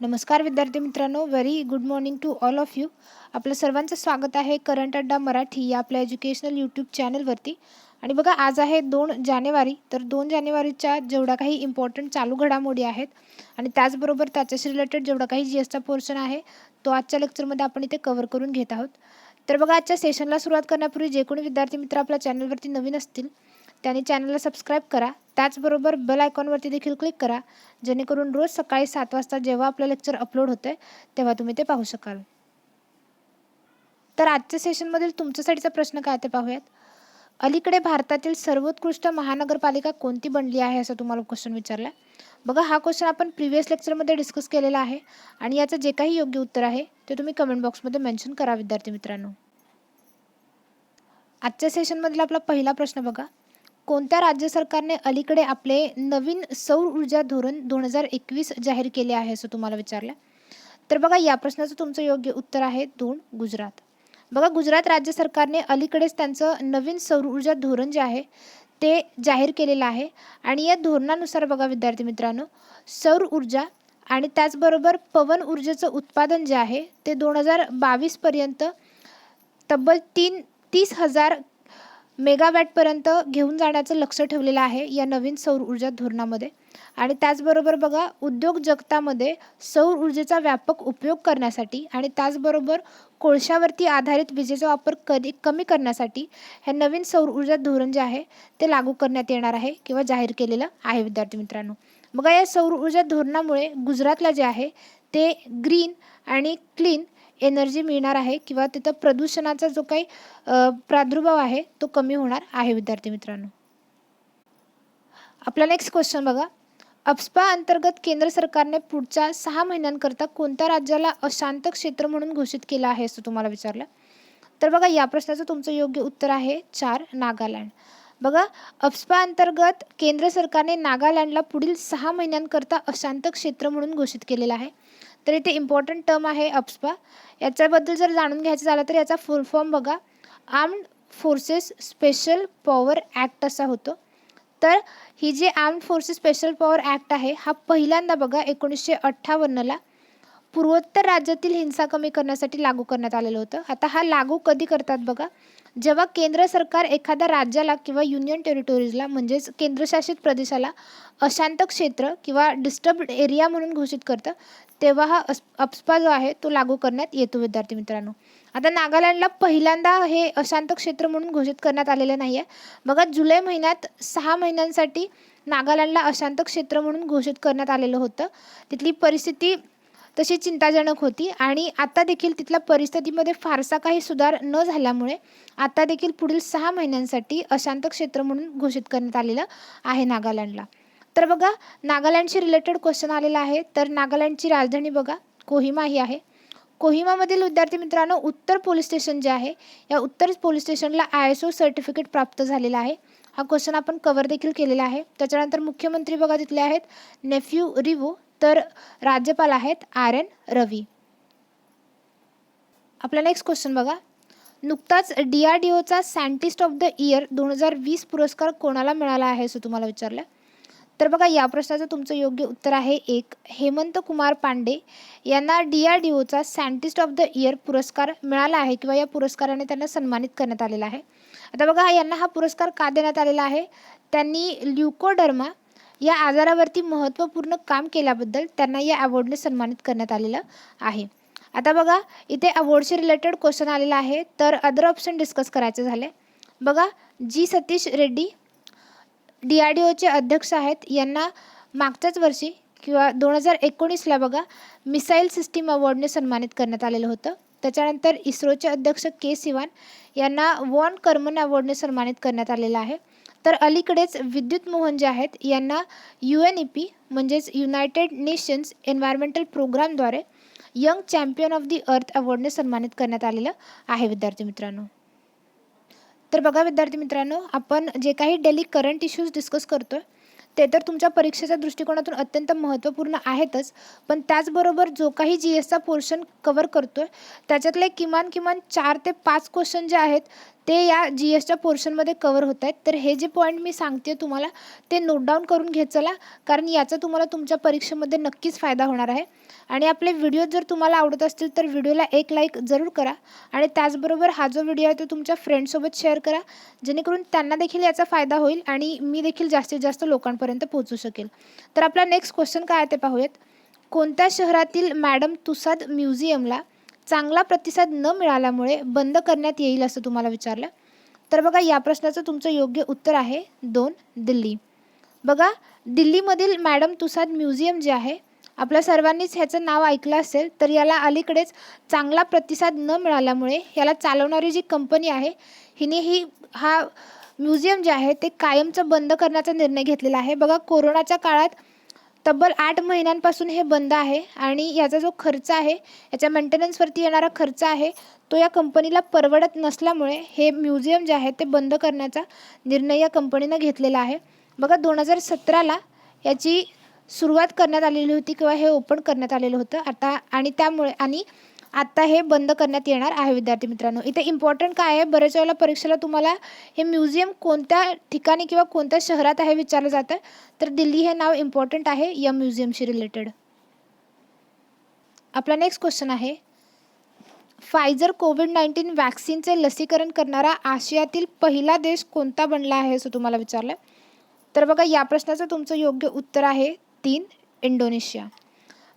नमस्कार विद्यार्थी मित्रांनो very good morning to all of you आपलं सर्वांचं स्वागत आहे करंट अड्डा मराठी या आपल्या एज्युकेशनल यूट्यूब चॅनलवरती आणि बघा आज आहे दोन जानेवारी तर दोन जानेवारीच्या जेवढा काही इम्पॉर्टंट चालू घडामोडी आहेत आणि त्याचबरोबर त्याच्याशी रिलेटेड जेवढा काही जी एसचा पोर्शन आहे तो आजच्या लेक्चरमध्ये आपण इथे कव्हर करून घेत आहोत. तर बघा आजच्या सेशनला सुरुवात करण्यापूर्वी जे कोणी विद्यार्थी मित्र आपल्या चॅनलवरती नवीन असतील त्याने चॅनलला सबस्क्राईब करा. त्याचबरोबर बेल आयकॉनवरती देखील क्लिक करा. जेणेकरून रोज सकाळी सात वाजता जेव्हा आपलं लेक्चर अपलोड होतं तेव्हा तुम्ही ते पाहू शकाल. तर आजच्या सेशनमधील तुमच्यासाठीचा प्रश्न काय ते पाहूयात. अलीकडे भारतातील सर्वोत्कृष्ट महानगरपालिका कोणती बनली आहे असं तुम्हाला क्वेश्चन विचारला बघा हा क्वेश्चन आपण प्रिव्हियस लेक्चरमध्ये डिस्कस केलेला आहे आणि याचं जे काही योग्य उत्तर आहे ते तुम्ही कमेंट बॉक्समध्ये मेन्शन करा विद्यार्थी मित्रांनो. आजच्या सेशनमधला आपला पहिला प्रश्न बघा. कोणत्या राज्य सरकारने अलीकडे आपले नवीन सौर ऊर्जा धोरण दोन हजार एकवीस जाहीर केले आहे असं तुम्हाला विचारलं? तर बघा या प्रश्नाचं तुमचं योग्य उत्तर आहे दोन गुजरात. बघा गुजरात राज्य सरकारने अलीकडेच त्यांचं नवीन सौर ऊर्जा धोरण जे आहे ते जाहीर केलेलं आहे. आणि या धोरणानुसार बघा विद्यार्थी मित्रांनो सौर ऊर्जा आणि त्याचबरोबर पवन ऊर्जेचं उत्पादन जे आहे ते दोन हजार बावीसपर्यंत तब्बल तीन तीस हजार मेगावॅटपर्यंत घेऊन जाण्याचं लक्ष ठेवलेलं आहे या नवीन सौर ऊर्जा धोरणामध्ये. आणि त्याचबरोबर बघा उद्योग जगतामध्ये सौर ऊर्जेचा व्यापक उपयोग करण्यासाठी आणि त्याचबरोबर कोळशावरती आधारित विजेचा वापर कधी कमी करण्यासाठी हे नवीन सौर ऊर्जा धोरण जे आहे ते लागू करण्यात येणार आहे किंवा जाहीर केलेलं आहे विद्यार्थी मित्रांनो. बघा या सौर ऊर्जा धोरणामुळे गुजरातला जे आहे ते ग्रीन आणि क्लीन एनर्जी मिळणार आहे किंवा तिथं प्रदूषणाचा जो काही प्रादुर्भाव आहे तो कमी होणार आहे विद्यार्थी मित्रांनो. आपला नेक्स्ट क्वेश्चन बघा. अप्स्पा अंतर्गत केंद्र सरकारने पुढच्या सहा महिन्यांकरता कोणत्या राज्याला अशांत क्षेत्र म्हणून घोषित केलं आहे असं तुम्हाला विचारलं? तर बघा या प्रश्नाचं तुमचं योग्य उत्तर आहे चार नागालँड. बघा अप्स्पा अंतर्गत केंद्र सरकारने नागालँडला पुढील सहा महिन्यांकरता अशांत क्षेत्र म्हणून घोषित केलेलं आहे. तर इथे इम्पॉर्टंट टर्म आहे अप्सपा. याच्याबद्दल जर जाणून घ्यायचं झालं तर याचा फुल फॉर्म बघा. Armed forces special power act असा होतो. तर ही जी armed forces special power act आहे हा पहिल्यांदा बघा एकोणीसशे अठ्ठावन्नला पूर्वोत्तर राज्यातील हिंसा कमी करण्यासाठी लागू करण्यात आलेलं होतं. आता हा लागू कधी करतात बघा? जेव्हा केंद्र सरकार एखाद्या राज्याला किंवा युनियन टेरिटोरीजला म्हणजेच केंद्रशासित प्रदेशाला अशांत क्षेत्र किंवा डिस्टर्बड एरिया म्हणून घोषित करतं तेव्हा हा अस जो आहे तो लागू करण्यात येतो विद्यार्थी मित्रांनो. आता नागालँडला पहिल्यांदा हे अशांत क्षेत्र म्हणून घोषित करण्यात आलेलं नाही आहे बघा जुलै महिन्यात सहा महिन्यांसाठी नागालँडला अशांत क्षेत्र म्हणून घोषित करण्यात आलेलं होतं. तिथली परिस्थिती तशी चिंताजनक होती. आणि आता देखील तिथल्या परिस्थितीमध्ये फारसा काही सुधार न झाल्यामुळे आता देखील पुढील सहा महिन्यांसाठी अशांत क्षेत्र म्हणून घोषित करण्यात आलेलं आहे नागालँडला. तर बघा नागालँडशी रिलेटेड क्वेश्चन आलेला आहे. तर नागालँडची राजधानी बघा कोहिमा ही आहे. कोहिमामधील विद्यार्थी मित्रांनो उत्तर पोलीस स्टेशन जे आहे या उत्तर पोलीस स्टेशनला आय एस ओ सर्टिफिकेट प्राप्त झालेला आहे. हा क्वेश्चन आपण कवर देखील केलेला आहे. त्याच्यानंतर मुख्यमंत्री बघा तिथले आहेत नेफ्यू रिवो. तर राज्यपाल आहेत आर एन रवी. आपला नेक्स्ट क्वेश्चन बघा. नुकताच डी आर डी ओचा सायंटिस्ट ऑफ द इयर दोन हजार वीस पुरस्कार कोणाला मिळाला आहे असं तुम्हाला विचारलं? तर बघा या प्रश्नाचं तुमचं योग्य उत्तर आहे एक हेमंत कुमार पांडे यांना डी आर डी ओचा सायंटिस्ट ऑफ द इयर पुरस्कार मिळाला आहे किंवा या पुरस्काराने त्यांना सन्मानित करण्यात आलेला आहे. आता बघा यांना हा पुरस्कार का देण्यात आलेला आहे? त्यांनी ल्युकोडर्मा या आजारावरती महत्त्वपूर्ण काम केल्याबद्दल त्यांना या अवॉर्डने सन्मानित करण्यात आलेलं आहे. आता बघा इथे अवॉर्डशी रिलेटेड क्वेश्चन आलेला आहे. तर अदर ऑप्शन डिस्कस करायचे झाले. बघा जी Satish Reddy D R D ओचे अध्यक्ष आहेत यांना मागच्याच वर्षी किंवा दोन हजार एकोणीसला बघा मिसाईल सिस्टीम अवॉर्डने सन्मानित करण्यात आलेलं होतं. त्याच्यानंतर इस्रोचे अध्यक्ष के सिवान यांना वॉन कर्मन अवॉर्डने सन्मानित करण्यात आलेलं आहे. तर अलीकडेच विद्युत मोहन जे आहेत यांना यू एन ई पी म्हणजेच युनायटेड नेशन्स एन्व्हायरमेंटल प्रोग्रामद्वारे young champion of the earth अवॉर्डने सन्मानित करण्यात आलेलं आहे विद्यार्थी मित्रांनो. तर बघा विद्यार्थी मित्रांनो आपण जे काही डेली करंट इश्यूज डिस्कस करतो आहे ते तर तुमच्या परीक्षेच्या दृष्टिकोनातून अत्यंत महत्त्वपूर्ण आहेतच पण त्याचबरोबर जो काही जी एसचा पोर्शन कवर करतो आहे त्याच्यातले किमान किमान चार ते पाच क्वेश्चन जे आहेत ते या जी एसच्या पोर्शनमध्ये कवर होत आहेत तर हे जे पॉईंट मी सांगते तुम्हाला ते नोट डाऊन करून घेत चला. कारण याचा तुम्हाला तुमच्या परीक्षेमध्ये नक्कीच फायदा होणार आहे. आणि आपले व्हिडिओ जर तुम्हाला आवडत असतील तर व्हिडिओला एक लाईक जरूर करा. आणि त्याचबरोबर हा जो व्हिडिओ आहे तो तुमच्या फ्रेंडसोबत शेअर करा. जेणेकरून त्यांना देखील याचा फायदा होईल आणि मी देखील जास्तीत जास्त लोकांपर्यंत पोहोचू शकेल. तर आपला नेक्स्ट क्वेश्चन काय आहे ते पाहूयात. कोणत्या शहरातील मॅडम तुसाद म्युझियमला चांगला प्रतिसाद न मिळाल्यामुळे बंद करण्यात येईल असं तुम्हाला विचारलं? तर बघा या प्रश्नाचं तुमचं योग्य उत्तर आहे दोन दिल्ली. बघा दिल्लीमधील मॅडम तुसाद म्युझियम जे आहे आपल्या सर्वांनीच ह्याचं नाव ऐकलं असेल तर याला अलीकडेच चांगला प्रतिसाद न मिळाल्यामुळे याला चालवणारी जी कंपनी आहे हिने ही हा म्युझियम जे आहे ते कायमचं बंद करण्याचा निर्णय घेतलेला आहे. बघा कोरोनाच्या काळात तब्बल आठ महिन्यांपासून हे बंद आहे आणि याचा जो खर्च आहे याच्या मेंटेनन्सवरती येणारा खर्च आहे तो या कंपनीला परवडत नसल्यामुळे हे म्युझियम जे आहे ते बंद करण्याचा निर्णय या कंपनीनं घेतलेला आहे. बघा दोन हजार सतराला याची सुरुवात करण्यात आलेली होती किंवा हे ओपन करण्यात आलेलं होतं. आता आणि त्यामुळे आणि आत्ता हे बंद करण्यात येणार आहे विद्यार्थी मित्रांनो. इथे इम्पॉर्टंट काय आहे? बऱ्याच वेळेला परीक्षेला तुम्हाला हे म्युझियम कोणत्या ठिकाणी किंवा कोणत्या शहरात आहे विचारलं जातं? तर दिल्ली हे नाव इम्पॉर्टंट आहे या म्युझियमशी रिलेटेड आपला नेक्स्ट क्वेश्चन आहे. फायझर कोविड नाईन्टीन वॅक्सिनचे लसीकरण करणारा आशियातील पहिला देश कोणता बनला आहे असं तुम्हाला विचारलं? तर बघा या प्रश्नाचं तुमचं योग्य उत्तर आहे तीन इंडोनेशिया.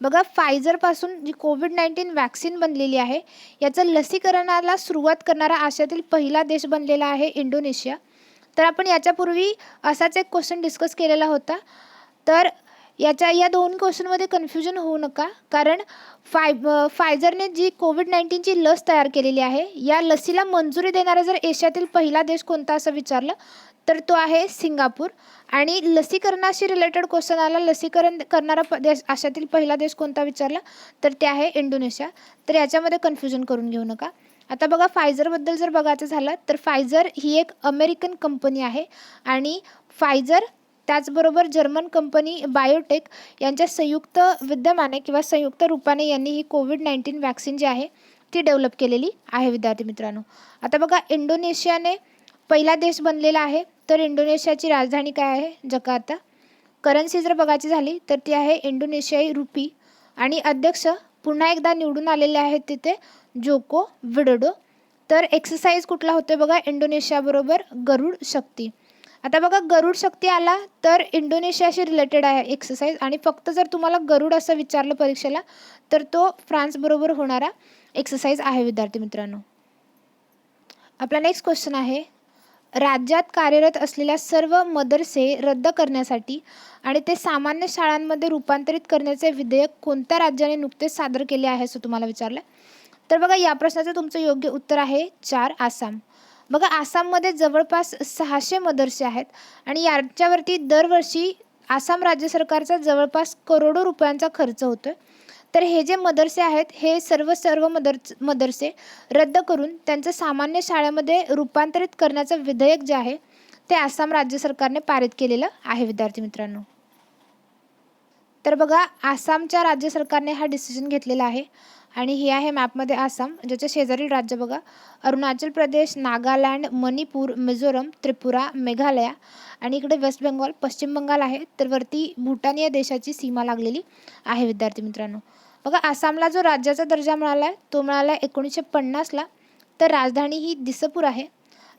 बघा फायझरपासून जी कोविड नाईन्टीन वॅक्सिन बनलेली आहे याचं लसीकरणाला सुरुवात करणारा आशियातील पहिला देश बनलेला आहे इंडोनेशिया. तर आपण याच्यापूर्वी असाच एक क्वेश्चन डिस्कस केलेला होता. तर याच्या या दोन क्वेश्चनमध्ये कन्फ्युजन होऊ नका कारण फाय फायझरने जी कोविड नाईन्टीनची लस तयार केलेली आहे या लसीला मंजुरी देणारा जर एशियातील पहिला देश कोणता असं विचारलं तर तो आहे सिंगापूर. आणि लसीकरणाशी रिलेटेड क्वेश्चन आला. लसीकरण करणारा प देश आशातील पहिला देश कोणता विचारला? तर ते आहे इंडोनेशिया. तर याच्यामध्ये कन्फ्युजन करून घेऊ नका. आता बघा फायझरबद्दल जर बघायचं झालं तर फायझर ही एक अमेरिकन कंपनी आहे. आणि फायझर त्याचबरोबर जर्मन कंपनी बायोटेक यांच्या संयुक्त विद्यमाने किंवा संयुक्त रूपाने यांनी ही कोविड नाईन्टीन वॅक्सिन जी आहे ती डेव्हलप केलेली आहे विद्यार्थी मित्रांनो. आता बघा इंडोनेशियाने पहिला देश बनलेला आहे. तर इंडोनेशियाची राजधानी काय आहे? जकार्ता. करन्सी जर बघायची झाली तर ती आहे इंडोनेशियाई रुपी. आणि अध्यक्ष पुन्हा एकदा निवडून आलेले आहेत तिथे जोको विडोडो. तर एक्सरसाइज कुठला होतो बघा? इंडोनेशियाबरोबर गरुड शक्ती. आता बघा गरुड शक्ती आला तर इंडोनेशियाशी रिलेटेड आहे एक्सरसाइज आणि फक्त जर तुम्हाला गरुड असं विचारलं परीक्षेला तर तो फ्रान्सबरोबर होणारा एक्सरसाइज आहे विद्यार्थी मित्रांनो. आपला नेक्स्ट क्वेश्चन आहे राज्यात कार्यरत असलेल्या सर्व मदरसे रद्द करण्यासाठी आणि ते सामान्य शाळांमध्ये रूपांतरित करण्याचे विधेयक कोणत्या राज्याने नुकतेच सादर केले आहे असं तुम्हाला विचारलं? तर बघा या प्रश्नाचं तुमचं योग्य उत्तर आहे चार आसाम. बघा आसाममध्ये जवळपास सहाशे मदरसे आहेत आणि याच्यावरती दरवर्षी आसाम राज्य सरकारचा जवळपास करोडो रुपयांचा खर्च होतो तर हे जे मदरसे आहेत हे सर्व सर्व मदर मदरसे रद्द करून त्यांचं सामान्य शाळेमध्ये रूपांतरित करण्याचं विधेयक जे आहे ते आसाम राज्य सरकारने पारित केलेलं आहे विद्यार्थी मित्रांनो. तर बघा आसामच्या राज्य सरकारने हा डिसिजन घेतलेला आहे. आणि हे आहे मॅपमध्ये आसाम ज्याच्या शेजारील राज्य बघा. अरुणाचल प्रदेश नागालँड मणिपूर मिझोरम त्रिपुरा मेघालया आणि इकडे वेस्ट बेंगॉल पश्चिम बंगाल आहे. तर वरती भूटान या देशाची सीमा लागलेली आहे विद्यार्थी मित्रांनो. बघा आसामला जो राज्याचा दर्जा मिळाला आहे तो मिळाला आहे एकोणीसशे पन्नासला. तर राजधानी ही दिसपूर आहे.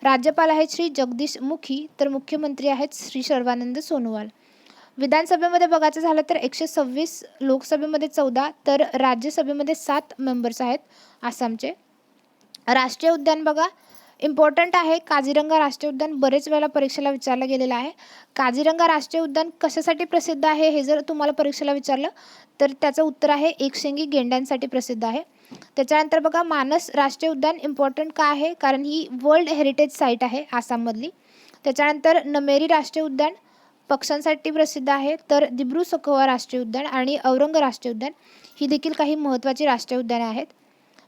राज्यपाल आहेत श्री जगदीश मुखी तर मुख्यमंत्री आहेत श्री सर्वानंद सोनोवाल. विधानसभेमध्ये बघायचं झालं तर एकशे सव्वीस लोकसभेमध्ये चौदा तर राज्यसभेमध्ये सात मेंबर्स आहेत आसामचे. राष्ट्रीय उद्यान बघा. इम्पॉर्टंट आहे काझीरंगा राष्ट्रीय उद्यान बरेच वेळेला परीक्षेला विचारलं गेलेलं आहे. काझीरंगा राष्ट्रीय उद्यान कशासाठी प्रसिद्ध आहे हे जर तुम्हाला परीक्षेला विचारलं तर त्याचं उत्तर आहे एकशेंगी गेंड्यांसाठी प्रसिद्ध आहे. त्याच्यानंतर बघा मानस राष्ट्रीय उद्यान इम्पॉर्टंट का आहे? कारण ही वर्ल्ड हेरिटेज साईट आहे आसाममधली. त्याच्यानंतर नमेरी राष्ट्रीय उद्यान पक्ष्यांसाठी प्रसिद्ध आहे. तर दिब्रू सखोवा राष्ट्रीय उद्यान आणि औरंग राष्ट्रीय उद्यान ही देखील काही महत्त्वाची राष्ट्रीय उद्याने आहेत.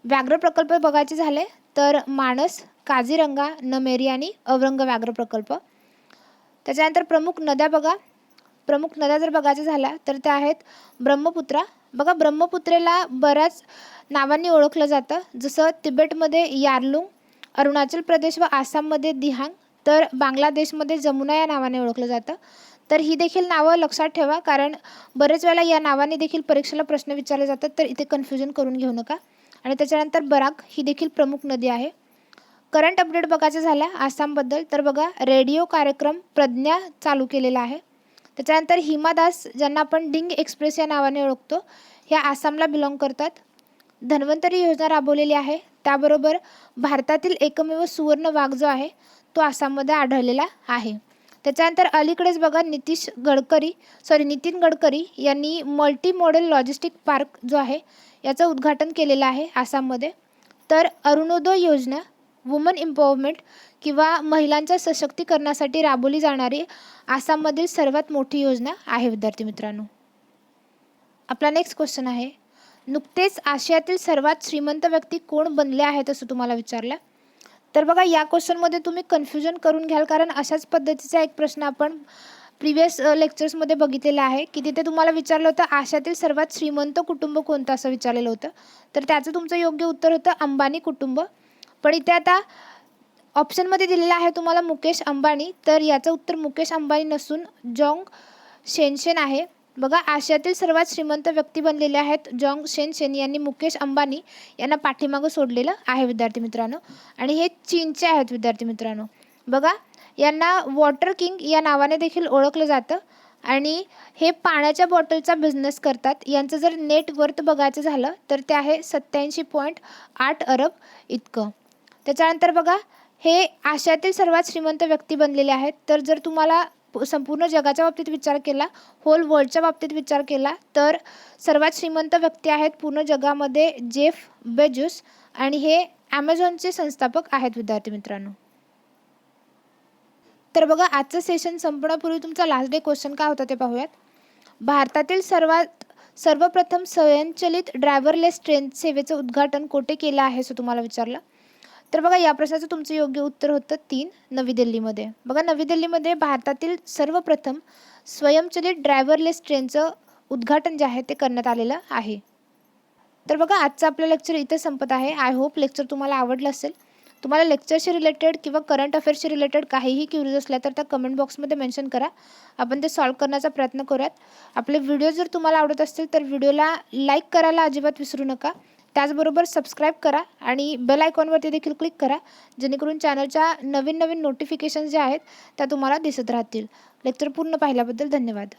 व्याघ्र प्रकल्प बघायचे झाले तर मानस काझीरंगा नमेरी आणि औरंग व्याघ्र प्रकल्प. त्याच्यानंतर प्रमुख नद्या बघा. प्रमुख नद्या जर बघायच्या झाल्या तर त्या आहेत ब्रह्मपुत्रा. बघा ब्रह्मपुत्रेला बऱ्याच नावांनी ओळखलं जातं. जसं तिबेटमध्ये यार्लुंग अरुणाचल प्रदेश व आसाममध्ये दिहांग तर बांगलादेशमध्ये जमुना या नावाने ओळखलं जातं. तर ही देखील नावं लक्षात ठेवा कारण बरेच वेळेला या नावाने देखील परीक्षेला प्रश्न विचारले जातात तर इथे कन्फ्युजन करून घेऊ नका. आणि त्याच्यानंतर बराक ही देखील प्रमुख नदी आहे. करंट अपडेट बघायचं झालं आसामबद्दल तर बघा रेडिओ कार्यक्रम प्रज्ञा चालू केलेला आहे. त्याच्यानंतर हिमा दास ज्यांना आपण डिंग एक्सप्रेस या नावाने ओळखतो ह्या आसामला बिलॉंग करतात. धन्वंतरी योजना राबवलेली आहे. त्याबरोबर भारतातील एकमेव सुवर्ण वाघ जो आहे तो आसाममध्ये आढळलेला आहे. त्याच्यानंतर अलीकडेच बघा नितीश गडकरी सॉरी नितीन गडकरी यांनी मल्टी मॉडेल लॉजिस्टिक पार्क जो आहे याचं उद्घाटन केलेलं आहे आसाममध्ये. तर अरुणोदय योजना वुमन एम्पॉवरमेंट किंवा महिलांच्या सशक्तीकरणासाठी राबवली जाणारी आसाममधील सर्वात मोठी योजना आहे विद्यार्थी मित्रांनो. आपला नेक्स्ट क्वेश्चन आहे नुकतेच आशियातील सर्वात श्रीमंत व्यक्ती कोण बनले आहेत असं तुम्हाला विचारलं? तर बघा या क्वेश्चनमध्ये तुम्ही कन्फ्युजन करून घ्याल कारण अशाच पद्धतीचा एक प्रश्न आपण प्रिव्हियस लेक्चर्समध्ये बघितलेला आहे की तिथे तुम्हाला विचारलं होतं आशातील सर्वात श्रीमंत कुटुंब कोणतं असं विचारलेलं होतं. तर त्याचं तुमचं योग्य उत्तर होतं अंबानी कुटुंब. पण इथे आता ऑप्शनमध्ये दिलेलं आहे तुम्हाला मुकेश अंबानी तर याचं उत्तर मुकेश अंबानी नसून जॉंग शेनशेन आहे. बघा आशियातील सर्वात श्रीमंत व्यक्ती बनलेले आहेत जॉंग शेन यांनी मुकेश अंबानी यांना पाठीमागं सोडलेलं आहे विद्यार्थी मित्रांनो. आणि हे चीनचे आहेत विद्यार्थी मित्रांनो. बघा यांना वॉटर किंग या नावाने देखील ओळखलं जातं. आणि हे पाण्याच्या बॉटलचा बिझनेस करतात. यांचं जर नेट वर्थ बघायचं झालं तर ते आहे सत्याऐंशी पॉईंट आठ अरब इतकं. त्याच्यानंतर बघा हे आशियातील सर्वात श्रीमंत व्यक्ती बनलेले आहेत. तर जर तुम्हाला संपूर्ण जगाच्या बाबतीत विचार केला होल वर्ल्डच्या बाबतीत विचार केला तर सर्वात श्रीमंत व्यक्ती आहेत पूर्ण जगामध्ये जेफ बेजूस आणि हे ॲमेझॉनचे संस्थापक आहेत विद्यार्थी मित्रांनो. तर बघा आजचं सेशन संपण्यापूर्वी तुमचा लास्ट डे क्वेश्चन काय होता ते पाहूयात. भारतातील सर्वात सर्वप्रथम स्वयंचलित ड्रायव्हरलेस ट्रेन सेवेचं उद्घाटन कोठे केलं आहे असं तुम्हाला विचारलं. तर बघा या प्रश्नाचं तुमचं योग्य उत्तर होतं तीन नवी दिल्लीमध्ये. बघा नवी दिल्लीमध्ये भारतातील सर्वप्रथम स्वयंचलित ड्रायव्हरलेस ट्रेनचं उद्घाटन जे आहे ते करण्यात आलेलं आहे. तर बघा आजचं आपलं लेक्चर इथे संपत आहे. आय होप लेक्चर तुम्हाला आवडलं असेल. तुम्हाला लेक्चरशी रिलेटेड किंवा करंट अफेअर्सशी रिलेटेड काहीही क्युरीज असल्या तर त्या कमेंट बॉक्समध्ये मेन्शन करा. आपण ते सॉल्व करण्याचा प्रयत्न करूयात. आपले व्हिडिओ जर तुम्हाला आवडत असतील तर व्हिडिओला लाईक करायला अजिबात विसरू नका. त्याचबरोबर सबस्क्राईब करा आणि बेल आयकॉनवरती देखील क्लिक करा जेणेकरून चॅनलच्या नवीन नवीन नोटिफिकेशन्स ज्या आहेत त्या तुम्हाला दिसत राहतील. लेक्चर पूर्ण पाहिल्याबद्दल धन्यवाद.